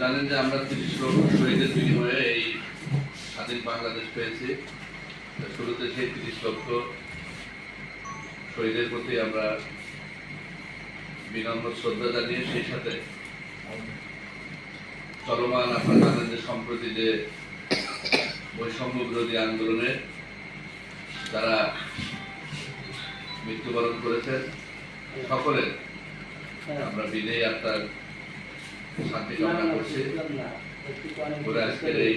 জানেন যে আমরা তিরিশ লক্ষ শহীদের বিনিময়ে এই স্বাধীন বাংলাদেশ পেয়েছি। শুরুতে সেই তিরিশ লক্ষ শহীদের প্রতি আমরা বিনম্র শ্রদ্ধা জানিয়ে সেই সাথে চলমান আপনারা জানেন যে সম্প্রতি যে বৈষম্য বিরোধী আন্দোলনে যারা মৃত্যুবরণ করেছেন সকলের আমরা বিজয়ী আত্মার শান্তি কামনা করে আজকের এই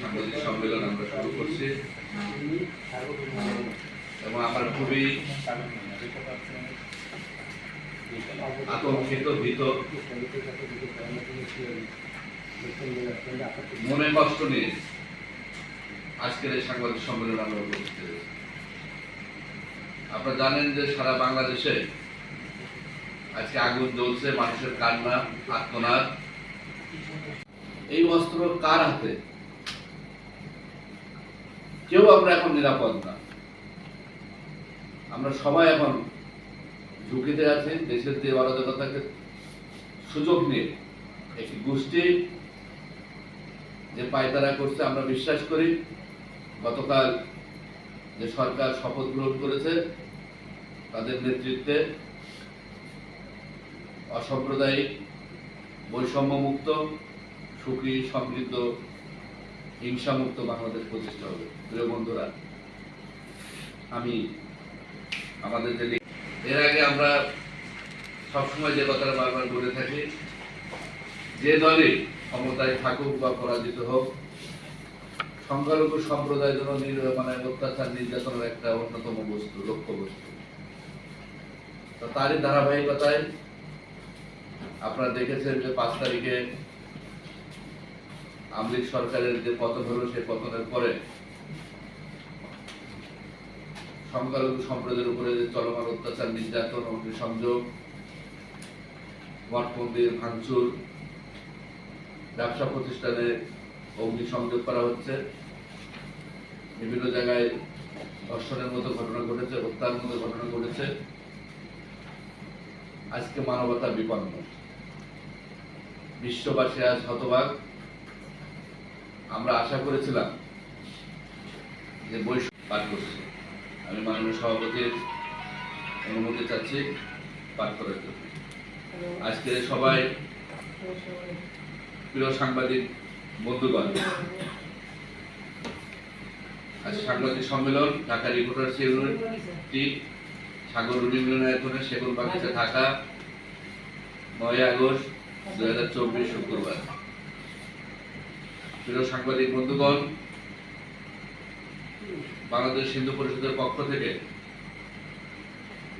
সাংবাদিক সম্মেলন আমরা শুরু করছি এবং আমরা খুবই আতঙ্কিত ভীত মনে কষ্ট নিয়ে আজকের এই সাংবাদিক সম্মেলন আমরা আপনারা জানেন যে সারা বাংলাদেশে আজকে আগুন জ্বলছে, মানুষের কান্না, আত্মনাদ। এই অস্ত্র কার হাতে? কেউ আমরা এখন নিরাপদ না। আমরা সবাই এখন ঝুঁকিতে আছি, দেশের যে অরাজকতাকে সুযোগ নিয়ে। একটি গোষ্ঠী যে পায়তারা করছে, আমরা বিশ্বাস করি। গতকাল যে সরকার শপথ গ্রহণ করেছে, তাদের নেতৃত্বে অসাম্প্রদায়িক, বৈষম্যমুক্ত, সুখী, সমৃদ্ধ, হিংসামুক্ত বাংলাদেশ প্রতিষ্ঠা হবে। প্রিয় বন্ধুরা, আমি আমাদের যে এর আগে আমরা সবসময় যে কথাটা বারবার বলে থাকি, যে দলই ক্ষমতায় থাকুক বা পরাজিত হোক, সংখ্যালঘু সম্প্রদায় নির- মানে অত্যাচার নির্যাতনের একটা অন্যতম বস্তু লক্ষ্য বস্তু তারই ধারাবাহিকতায় আপনারা দেখেছেন যে পাঁচ তারিখে আমলিক সরকারের যে পতন হলো, সেই পতনের পরে সংখ্যালঘু সম্প্রদায়ের উপরে যে চলমান অত্যাচার, নির্যাতন, অগ্নিসংযোগ মঠ মন্দির ভাঙচুর, ব্যবসা প্রতিষ্ঠানে অগ্নিসংযোগ করা হচ্ছে, বিভিন্ন জায়গায় ধর্ষণের মতো ঘটনা ঘটেছে, হত্যার মতো ঘটনা ঘটেছে, আজকে মানবতা বিপন্ন। বিশ্ববাসী আজ হতবাক আমরা আশা করেছিলাম যে বৈশ্ব পাঠ করছে। আমি মাননীয় সভাপতির অনুমতি চাচ্ছি পাঠ করার জন্য। আজকে সবাই প্রিয় সাংবাদিক বন্ধুগণ, আজ সাংবাদিক সম্মেলন, ঢাকা রিপোর্টার্স ইউনিটি সাগর মিলনায়তনে সেগুন বাগিচা ঢাকা নয় আগস্ট পক্ষ থেকে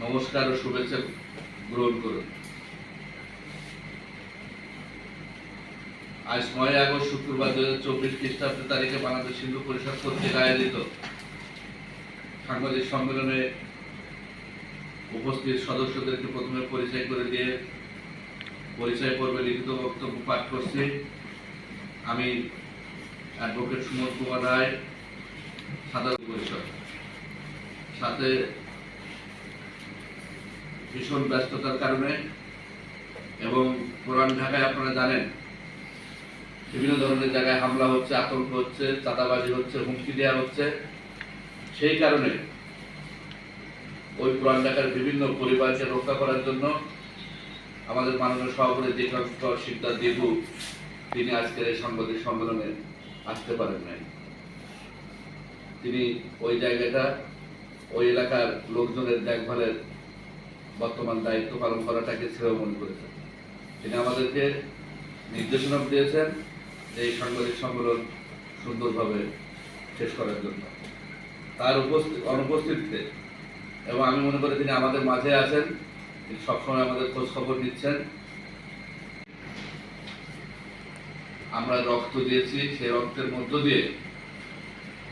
নমস্কার ও শুভেচ্ছা গ্রহণ করুন। আজ নয় আগস্ট শুক্রবার দুই হাজার চব্বিশ খ্রিস্টাব্দ তারিখে বাংলাদেশ হিন্দু পরিষদ কর্তৃক আয়োজিত সাংবাদিক সম্মেলনে উপস্থিত সদস্যদেরকে প্রথমে পরিচয় করে দিয়ে পরিচয় পর্বে লিখিত বক্তব্য পাঠ করছি। আমি অ্যাডভোকেট সুমন কুমার রায়, সাধারণ পরিষদ। সাথে ভীষণ ব্যস্ততার কারণে এবং পুরান ঢাকায় আপনারা জানেন, বিভিন্ন ধরনের জায়গায় হামলা হচ্ছে, আতঙ্ক হচ্ছে, চাঁদাবাজি হচ্ছে, হুমকি দেওয়া হচ্ছে। সেই কারণে ওই পুরান ঢাকার বিভিন্ন পরিবারকে রক্ষা করার জন্য আমাদের মাননীয় সভাপতি দীক্ষান্ত সিদ্ধার্থ দেবু তিনি আজকের এই সাংবাদিক সম্মেলনে আসতে পারেন নাই। তিনি ওই জায়গাটা, ওই এলাকার লোকজনের দেখভালের বর্তমান দায়িত্ব পালন করাটাকে শ্রেয় মনে করেছেন। তিনি আমাদেরকে নির্দেশনা দিয়েছেন যে এই সাংবাদিক সম্মেলন সুন্দরভাবে শেষ করার জন্য। তার উপস্থিত অনুপস্থিতিতে, এবং আমি মনে করি তিনি আমাদের মাঝে আছেন সবসময় আমাদের খোঁজ খবর নিচ্ছেন। আমরা রক্ত দিয়েছি, সেই রক্তের মধ্য দিয়ে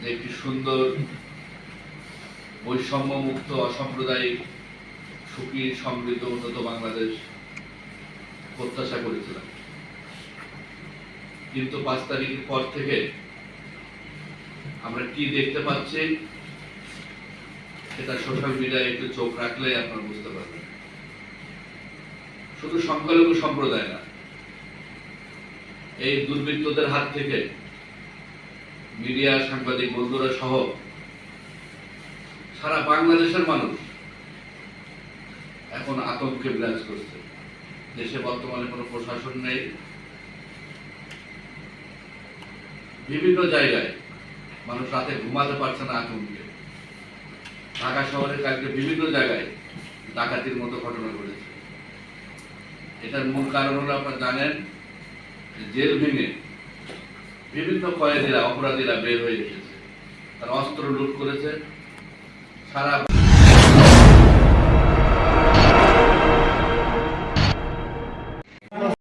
যে একটি সুন্দর বৈষম্য মুক্ত অসাম্প্রদায়িক, সুখী, সমৃদ্ধ, উন্নত বাংলাদেশ প্রত্যাশা করেছিলাম। কিন্তু পাঁচ তারিখের পর থেকে আমরা কি দেখতে পাচ্ছি, সেটা সোশ্যাল মিডিয়ায় একটু চোখ রাখলে আপনারা বুঝতে পারবেন। শুধু সংখ্যালঘু সম্প্রদায় না, এই দুর্বৃত্তদের হাত থেকে মিডিয়া, সাংবাদিক বন্ধুরা সহ সারা বাংলাদেশের মানুষ এখন আতঙ্কে বিরাজ করছে। দেশে বর্তমানে কোনো প্রশাসন নেই। বিভিন্ন জায়গায় মানুষ রাতে ঘুমাতে পারছে না আতঙ্কে। ঢাকা শহরের কালকে বিভিন্ন জায়গায় ডাকাতির মতো ঘটনা ঘটেছে। এটার মূল কারণ হলো আপনারা জানেন জেল ভেঙে বিভিন্ন কয়েদিরা, অপরাধীরা বের হয়ে এসেছে। তারা অস্ত্র লুট করেছে। সারা